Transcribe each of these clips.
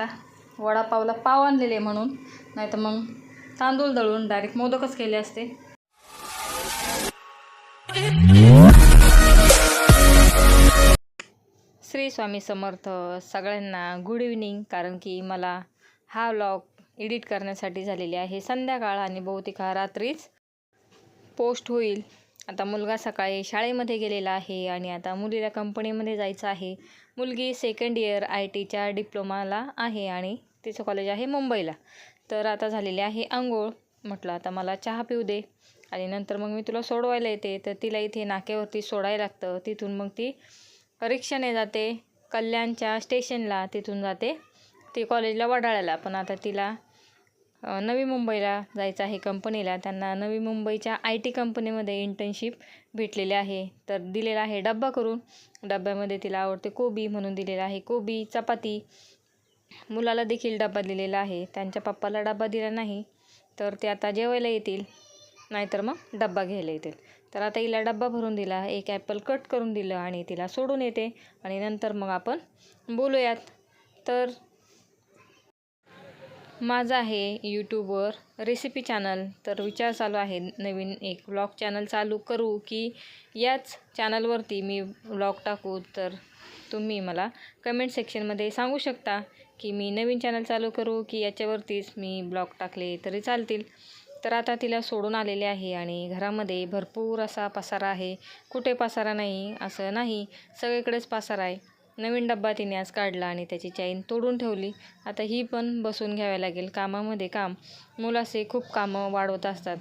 आता वडापावला पाव आणलेले म्हणून. नाही तर मग तांदूळ दळून डायरेक्ट मोदकच केले असते. श्री स्वामी समर्थ सगळ्यांना गुड इव्हनिंग कारण की मला हा व्लॉग एडिट करण्यासाठी झालेली आहे. संध्याकाळ आणि बहुतेक हा रात्रीच पोस्ट होईल. आता मुलगा सकाळी शाळेमध्ये गेलेला आहे आणि आता मुलीला कंपनीमध्ये जायचं आहे. मुलगी सेकंड इयर आय टीच्या डिप्लोमाला आहे आणि तिचं कॉलेज आहे मुंबईला. तर आता झालेली आहे आंघोळ. म्हटलं आता मला चहा पिऊ दे. आणि नंतर मग मी तुला सोडवायला येते. तर तिला इथे नाक्यावरती सोडायला लागतं. तिथून मग ती रिक्षाने जाते. कल्याणच्या स्टेशनला तिथून जाते. ती कॉलेजला वडाळ्याला. पण आता तिला नवी मुंबईला जायचं आहे कंपनीला. त्यांना नवी मुंबईच्या आय टी कंपनीमध्ये इंटर्नशिप भेटलेली आहे. तर दिलेला आहे डब्बा करून. डब्यामध्ये तिला आवडते कोबी म्हणून दिलेला आहे. कोबी चपाती. मुलाला देखील डबा दिलेला आहे. त्यांच्या पप्पाला डबा दिला नाही. तर ते आता जेवायला येतील. नाहीतर मग डब्बा घ्यायला येतील. तर आता हिला डब्बा भरून दिला. एक ॲपल कट करून दिलं आणि तिला सोडून येते. आणि नंतर मग आपण बोलूयात. तर माझं आहे यूट्यूबवर रेसिपी चॅनल. तर विचार चालू आहे नवीन एक व्लॉग चॅनल चालू करू की याच चॅनलवरती मी व्लॉग टाकू. तर तुम्ही मला कमेंट सेक्शनमध्ये सांगू शकता की मी नवीन चॅनल चालू करू की याच्यावरतीच मी ब्लॉग टाकले तरी चालतील. तर आता तिला सोडून आलेले आहे आणि घरामध्ये भरपूर असा पसारा आहे. कुठे पसारा नाही असं नाही. सगळीकडेच पसारा आहे. नवीन डब्बा तिने आज काढला आणि त्याची चैन तोडून ठेवली. आता ही पण बसून घ्यावी लागेल कामामध्ये काम. मुलाचे खूप कामं वाढवत असतात.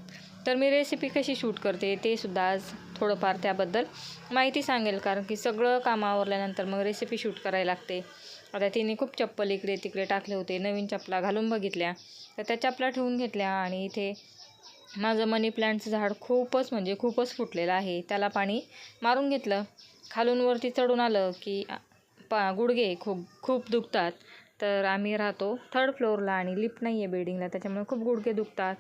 तर मी रेसिपी कशी शूट करते ते सुद्धा आज थोडंफार त्याबद्दल माहिती सांगेल कारण की सगळं काम आवरल्यानंतर मग रेसिपी शूट करायला लागते. आता तिने खूप चप्पल इकडे तिकडे टाकले होते नवीन चपला घालून बघितल्या. तर त्या चपला ठेवून घेतल्या आणि इथे माझं मनी प्लांटचं झाड खूपच म्हणजे खूपच फुटलेलं आहे. त्याला पाणी मारून घेतलं. खालून वरती चढून आलं की पा गुडघे खूप खूप दुखतात. तर आम्ही राहतो थर्ड फ्लोअरला आणि लिफ्ट नाही आहे बिल्डिंगला त्याच्यामुळे खूप गुडघे दुखतात.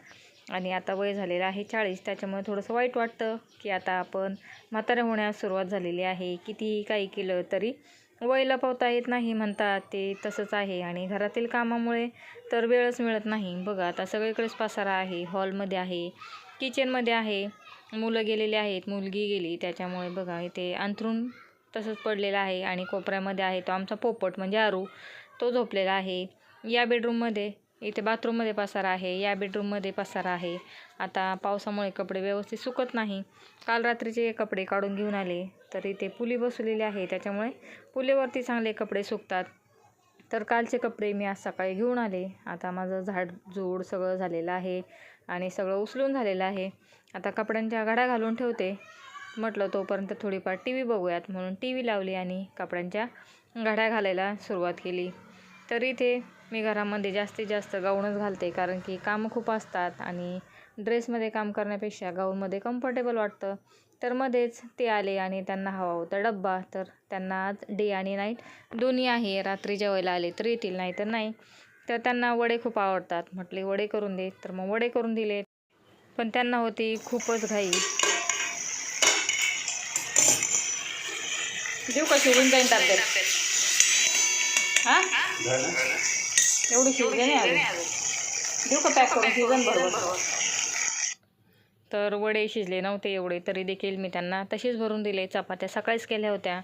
आणि आता वय झालेलं आहे चाळीस त्याच्यामुळे थोडंसं वाईट वाटतं की आता आपण म्हातारे होण्यास सुरुवात झालेली आहे. कितीही काही केलं तरी वय लपवता येत नाही म्हणतात ते तसंच आहे. आणि घरातील कामामुळे तर वेळच मिळत नाही. बघा आता सगळीकडेच पसारा आहे हॉलमध्ये आहे किचनमध्ये आहे मुलं गेलेली आहेत मुलगी गेली त्याच्यामुळे बघा इथे अंथरूण तसंच पडलेलं आहे आणि कोपऱ्यामध्ये आहे तो आमचा पोपट म्हणजे आरू. तो झोपलेला आहे. या बेडरूममध्ये इथे बाथरूममध्ये पसारा आहे. या बेडरूममध्ये पसारा आहे. आता पावसामुळे कपडे व्यवस्थित सुकत नाही. काल रात्रीचे कपडे काढून घेऊन आले तर इथे पुली बसवलेली आहे. त्याच्यामुळे पुलीवरती चांगले कपडे सुकतात. तर कालचे कपडे मी आज सकाळी घेऊन आले. आता माझं झाड झूड सगळं झालेलं आहे आणि सगळं उचलून झालेलं आहे. आता कपड्यांच्या घड्या घालून ठेवते. म्हटलं तोपर्यंत थोडीफार टी व्ही बघूयात म्हणून टी व्ही लावली आणि कपड्यांच्या घड्या घालायला सुरुवात केली. तर इथे मी घरामध्ये जास्तीत जास्त गाऊनच घालते कारण की कामं खूप असतात आणि ड्रेसमध्ये काम करण्यापेक्षा गाऊनमध्ये कम्फर्टेबल वाटतं. तर मध्येच ते आले आणि त्यांना हवा होता डब्बा. तर त्यांना आज डे आणि नाईट दोन्ही आहे. रात्री जेवायला आले तर येतील नाही तर नाही. तर त्यांना वडे खूप आवडतात. म्हटले वडे करून दे. तर मग वडे करून दिले. पण त्यांना होती खूपच घाई. देऊ का शिजून जाईन ताब्यात हां? एवढी शिजले नाही अजून. देऊ का पॅक करून? सीझन बरोबर तर वडे शिजले नव्हते एवढे तरी देखील मी त्यांना तशीच भरून दिले. चपात्या सकाळीच केल्या होत्या.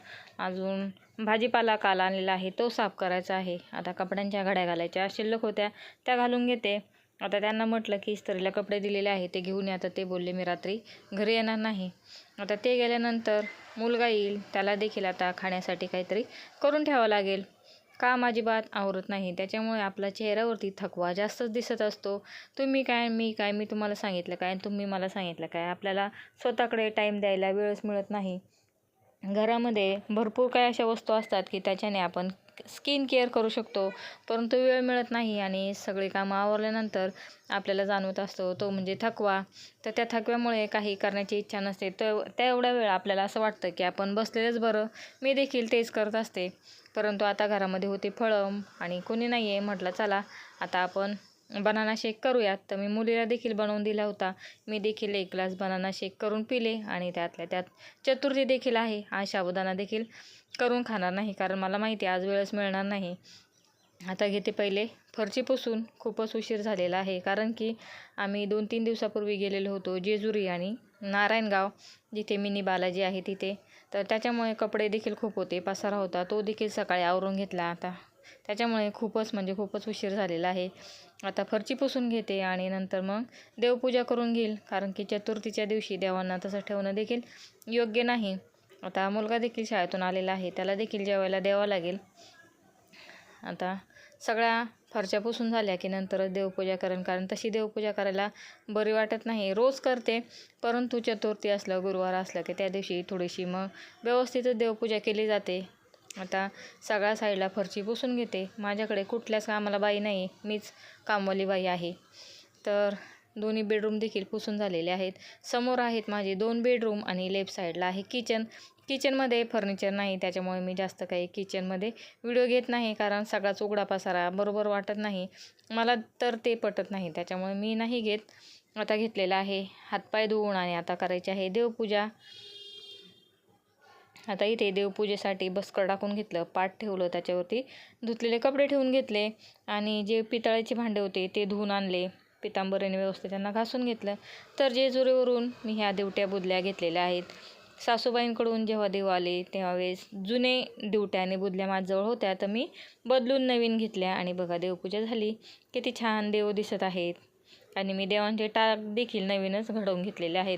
अजून भाजीपाला काल आणलेला आहे तो साफ करायचा आहे. आता कपड्यांच्या घड्या घालायच्या. शिल्लक होत्या त्या घालून घेते. आता त्यांना म्हटलं की इस्त्रीला कपडे दिलेले आहे ते घेऊन या. तर ते बोलले मी रात्री घरी येणार नाही. आता ते गेल्यानंतर मुलगा येईल त्याला देखील आता खाण्यासाठी काहीतरी करून ठेवावं लागेल. काम अजिबात आवरत नाही त्याच्यामुळे आपला चेहऱ्यावरती थकवा जास्तच दिसत असतो. तुम्ही काय मी काय मी तुम्हाला सांगितलं काय तुम्ही मला सांगितलं काय? आपल्याला स्वतःकडे टाईम द्यायला वेळच मिळत नाही. घरामध्ये भरपूर काही अशा वस्तू असतात की त्याच्याने आपण स्किन केअर करू शकतो. परंतु वेळ मिळत नाही आणि सगळी कामं आवरल्यानंतर आपल्याला जाणवत असतो तो म्हणजे थकवा. तर त्या थकव्यामुळे काही करण्याची इच्छा नसते. तर त्या एवढ्या वेळ आपल्याला असं वाटतं की आपण बसलेलंच बरं. मी देखील तेच करत असते. परंतु आता घरामध्ये होते फळं आणि कोणी नाही आहे म्हटलं चला आता आपण बनाना शेक करूयात. तर मी मुलीला देखील बनवून दिला होता. मी देखील एक ग्लास बनाना शेक करून पिले आणि त्यातल्या त्यात चतुर्थी देखील आहे. हा साबुदाणा देखील करून खाणार नाही कारण मला माहिती आज वेळच मिळणार नाही. आता घेते पहिले फरची पुसून. खूपच उशीर झालेला आहे कारण की आम्ही दोन तीन दिवसापूर्वी गेलेलो होतो जेजुरी आणि नारायणगाव जिथे मिनी बालाजी आहे तिथे. तर त्याच्यामुळे कपडे देखील खूप होते. पसारा होता. तो देखील सकाळी आवरून घेतला आता. त्याच्यामुळे खूपच म्हणजे खूपच उशीर झालेला आहे. आता फरची पुसून घेते आणि नंतर मग देवपूजा करून घेईल. कारण की चतुर्थीच्या दिवशी देवांना तसं ठेवणं देखील योग्य नाही. आता मुलगा देखील शाळेतून आलेला आहे. त्याला देखील जेवायला द्यावं लागेल. आता सगळ्या फरच्या पुसून झाल्या की नंतरच देवपूजा करेन. कारण तशी देवपूजा करायला बरी वाटत नाही. रोज करते परंतु चतुर्थी असलं गुरुवार असलं की त्या दिवशी थोडीशी मग व्यवस्थितच देवपूजा केली जाते. आता सगळ्या साईडला फरची पुसून घेते. माझ्याकडे कुठल्याच कामाला बाई नाही मीच कामवाली बाई आहे. तर दोन्ही बेडरूम देखील पुसून झालेले आहेत. समोर आहेत माझे दोन बेडरूम आणि लेफ्ट साईडला आहे किचन किचनमध्ये फर्निचर नाही त्याच्यामुळे मी जास्त काही किचनमध्ये व्हिडिओ घेत नाही कारण सगळाच उघडा पसारा बरोबर वाटत नाही. मला तर ते पटत नाही त्याच्यामुळे मी नाही घेत. आता घेतलेला आहे हातपाय धुवून आणि आता करायची आहे देवपूजा. आता इथे देवपूजेसाठी बसकर टाकून घेतलं पाट ठेवलं त्याच्यावरती धुतलेले कपडे ठेवून घेतले आणि जे पितळाचे भांडे होते ते धुवून आणले. पितांबरीने व्यवस्थित त्यांना घासून घेतलं. तर जेजुरीवरून मी ह्या दिवट्या बुदल्या घेतलेल्या आहेत. सासूबाईंकडून जेव्हा देव आले तेव्हा वेळेस जुने दिवट्याने आणि बुदल्या माझ्याजवळ होत्या. तर मी बदलून नवीन घेतल्या आणि बघा देवपूजा झाली. किती छान देव दिसत आहेत. आणि मी देवांचे टाक देखील नवीनच घडवून घेतलेले आहेत.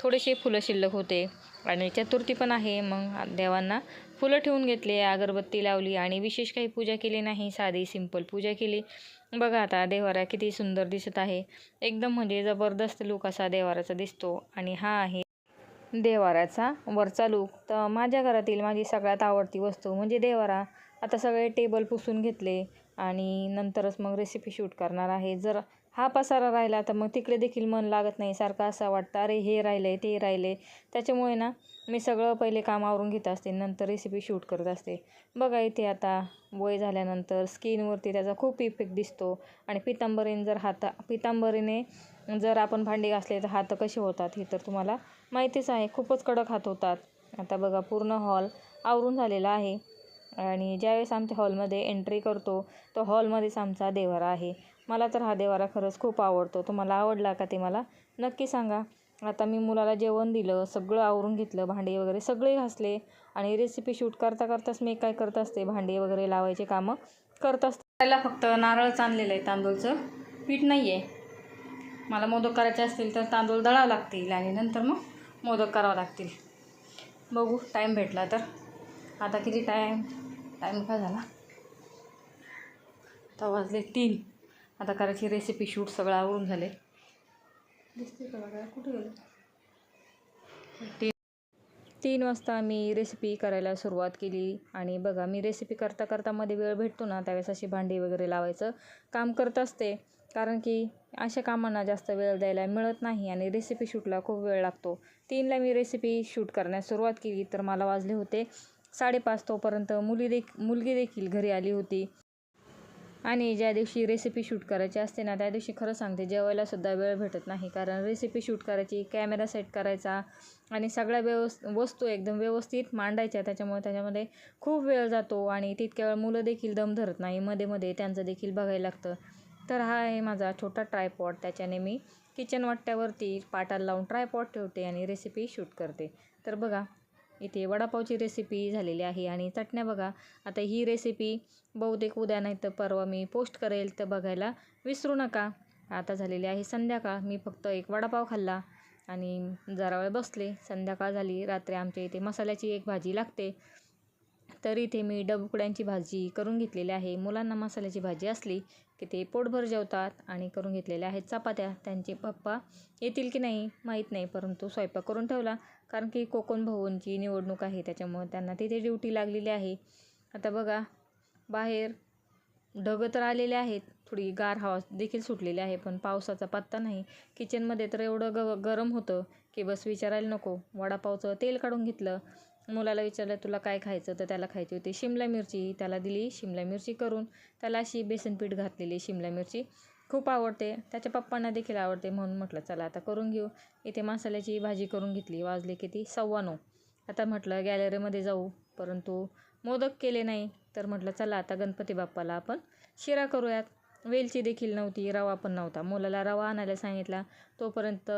थोडेसे फुलं शिल्लक होते आणि चतुर्थी पण आहे. मग देवांना फुलं ठेवून घेतले अगरबत्ती लावली आणि विशेष काही पूजा केली नाही. साधी सिंपल पूजा केली. बघा आता देवारा किती सुंदर दिसत आहे. एकदम म्हणजे जबरदस्त लूक असा देवाराचा दिसतो आणि हा आहे देवाराचा वरचा लूक. तर माझ्या घरातील माझी सगळ्यात आवडती वस्तू म्हणजे देवारा. आता सगळे टेबल पुसून घेतले आणि नंतरच मग रेसिपी शूट करणार आहे. जर हा पसारा राहिला तर मग तिकडे देखील मन लागत नाही. सारखं असं वाटतं अरे हे राहिलं आहे ते राहिलं. आहे त्याच्यामुळे ना मी सगळं पहिले काम आवरून घेत असते. नंतर रेसिपी शूट करत असते. बघा इथे आता वय झाल्यानंतर स्किनवरती त्याचा खूप इफेक्ट दिसतो. आणि पितांबरीने जर हाता पितांबरीने जर आपण भांडी घासले तर हात कसे होतात हे तर तुम्हाला माहितीच आहे. खूपच कडक हात होतात. आता बघा पूर्ण हॉल आवरून झालेला आहे. आणि ज्यावेळेस आमच्या हॉलमध्ये एंट्री करतो तो हॉलमध्येच आमचा देवारा आहे. मला तर हा देवारा खरंच खूप आवडतो. तुम्हाला आवडला का ते मला नक्की सांगा. आता मी मुलाला जेवण दिलं सगळं आवरून घेतलं भांडी वगैरे सगळे घासले आणि रेसिपी शूट करता करताच मी काय करत असते? भांडी वगैरे लावायचे कामं करत असते. त्याला फक्त नारळच आणलेलं आहे तांदूळचं. पीठ नाही आहे मला मोदक करायचे असतील तर तांदूळ दळावं लागतील आणि नंतर मग मोदक करावं लागतील. बघू टाईम भेटला तर. आता किती टाईम टाईम काय झाला? आता वाजले तीन. आता करायची रेसिपी शूट सगळं आवरून झाले. दिसते का बघा? कुठे गेलं? तीन तीन वाजता मी रेसिपी करायला सुरुवात केली आणि बघा मी रेसिपी करता करता मध्ये वेळ भेटतो ना त्यावेळेस अशी भांडी वगैरे लावायचं काम करत असते. कारण की अशा कामांना जास्त वेळ द्यायला मिळत नाही आणि रेसिपी शूटला खूप वेळ लागतो. तीनला मी रेसिपी शूट करण्यास सुरुवात केली तर मला वाजले होते साडेपाच तोपर्यंत मुली देख मुलगी देखील घरी आली होती. आणि ज्या दिवशी रेसिपी शूट करायची असते ना त्या दिवशी खरं सांगते जेवायलासुद्धा वेळ भेटत नाही. कारण रेसिपी शूट करायची कॅमेरा सेट करायचा आणि सगळ्या व्यवस् वस्तू एकदम व्यवस्थित मांडायच्या. त्याच्यामुळे त्याच्यामध्ये खूप वेळ जातो आणि तितक्या वेळ मुलं देखील दम धरत नाही. मध्ये मध्ये त्यांचं देखील बघायला लागतं. तर हा आहे माझा छोटा ट्रायपॉट त्याच्याने मी किचन वाट्यावरती पाटाला लावून ट्रायपॉट ठेवते आणि रेसिपी शूट करते. तर बघा इथे वडापावची रेसिपी झालेली आहे आणि चटण्या बघा. आता ही रेसिपी बहुतेक उद्या नाही तर परवा मी पोस्ट करेल तर बघायला विसरू नका. आता झालेली आहे संध्याकाळ. मी फक्त एक वडापाव खाल्ला आणि जरा वेळ बसले. संध्याकाळ झाली. रात्री आमच्या इथे मसाल्याची एक भाजी लागते. तर इथे मी डबुकड्यांची भाजी करून घेतलेली आहे. मुलांना मसाल्याची भाजी असली की ते पोटभर जेवतात आणि करून घेतलेल्या आहेत चपात्या. त्यांचे पप्पा येतील की नाही माहीत नाही परंतु स्वयंपाक करून ठेवला. कारण की कोकण भवनची निवडणूक आहे त्याच्यामुळे त्यांना तिथे ड्युटी लागलेली आहे. आता बघा बाहेर ढगं तर आलेले आहेत थोडी गार हवा देखील सुटलेली आहे पण पावसाचा पत्ता नाही. किचनमध्ये तर एवढं ग गरम होतं की बस विचारायला नको. वडापावचं तेल काढून घेतलं. मुलाला विचारलं तुला काय खायचं? तर त्याला खायची होती शिमला मिरची. त्याला दिली शिमला मिरची करून. त्याला अशी बेसनपीठ घातलेली शिमला मिरची. खूप आवडते. त्याच्या पप्पांना देखील आवडते म्हणून म्हटलं चला आता करून घेऊ. इथे मसाल्याची भाजी करून घेतली. वाजले किती? सव्वा नऊ. आता म्हटलं गॅलरीमध्ये जाऊ. परंतु मोदक केले नाही. तर म्हटलं चला आता गणपती बाप्पाला आपण शिरा करूयात. वेलची देखील नव्हती रवा पण नव्हता. मुलाला रवा आणायला सांगितला. तोपर्यंत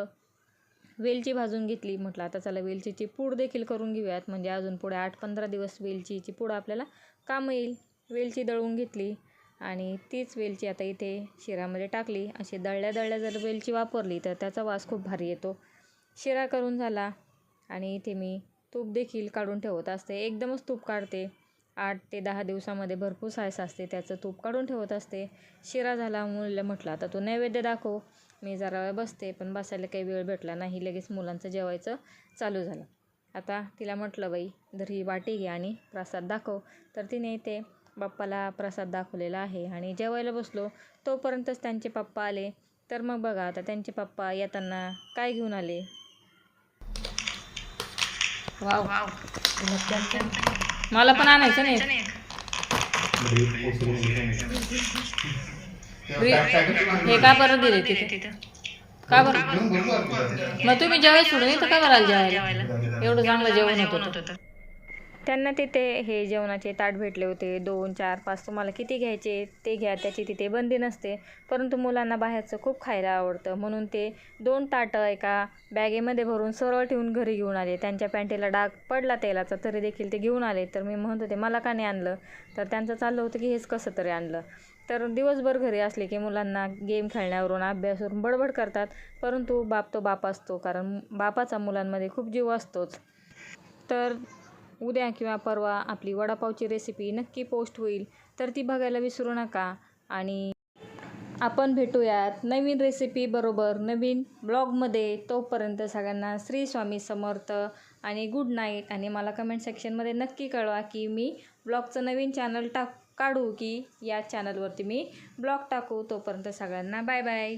वेलची भाजून घेतली म्हटलं. आता चला वेलचीची पूड देखील करून घेऊयात. म्हणजे अजून पुढे आठ पंधरा दिवस वेलचीची पूड आपल्याला कामं येईल. वेलची दळून घेतली आणि तीच वेलची आता इथे शिरामध्ये टाकली. अशी दळल्या दळल्या जर वेलची वापरली तर त्याचा वास खूप भारी येतो. शिरा करून झाला आणि इथे मी तूप देखील काढून ठेवत असते. एकदमच तूप काढते. आठ ते दहा दिवसामध्ये भरपूर सायस असते. त्याचं तूप काढून ठेवत असते. शिरा झाला मुलं म्हटलं आता तू नैवेद्य दाखव. मी जरा वेळ बसते पण बसायला काही वेळ भेटला नाही. लगेच मुलांचं जेवायचं चालू झालं. आता तिला म्हटलं बाई जर ही वाटी घे आणि प्रसाद दाखव. तर तिने इथे बाप्पाला प्रसाद दाखवलेला आहे आणि जेवायला बसलो. तोपर्यंतच त्यांचे पप्पा आले. तर मग बघा आता त्यांचे पप्पा येताना काय घेऊन आले? वाव. मला पण आणायचं नाही. हे का बरं दिले तिथे? का बरं? मग तुम्ही जेवायला सोडून इथं का बरं जेवायला? एवढं चांगलं जेवण होत होतं. त्यांना तिथे हे जेवणाचे ताट भेटले होते. दोन चार पाच तुम्हाला किती घ्यायचे ते घ्या. त्याची तिथे बंदी नसते. परंतु मुलांना बाहेरचं खूप खायला आवडतं. म्हणून ते दोन ताटं एका बॅगेमध्ये भरून सरळ ठेवून घरी घेऊन आले. त्यांच्या पॅन्टीला डाग पडला तेलाचा तरी देखील ते घेऊन आले. तर मी म्हणत होते मला का नाही आणलं? तर त्यांचं चाललं होतं की हेच कसं तरी आणलं? तर दिवसभर घरी असले की मुलांना गेम खेळण्यावरून अभ्यासवरून बडबड करतात. परंतु बाप तो बाप असतो कारण बापाचा मुलांमध्ये खूप जीव असतोच. तर उद्या किंवा परवा आपली वडापावची रेसिपी नक्की पोस्ट होईल. तर ती बघायला विसरू नका. आणि आपण भेटूयात नवीन रेसिपी बरोबर नवीन ब्लॉगमध्ये तोपर्यंत सगळ्यांना श्री स्वामी समर्थ आणि गुड नाईट आणि मला कमेंट सेक्शनमध्ये नक्की कळवा की मी ब्लॉगचं नवीन चॅनल टाक काढू की या चॅनलवरती मी ब्लॉग टाकू. तोपर्यंत सगळ्यांना बाय बाय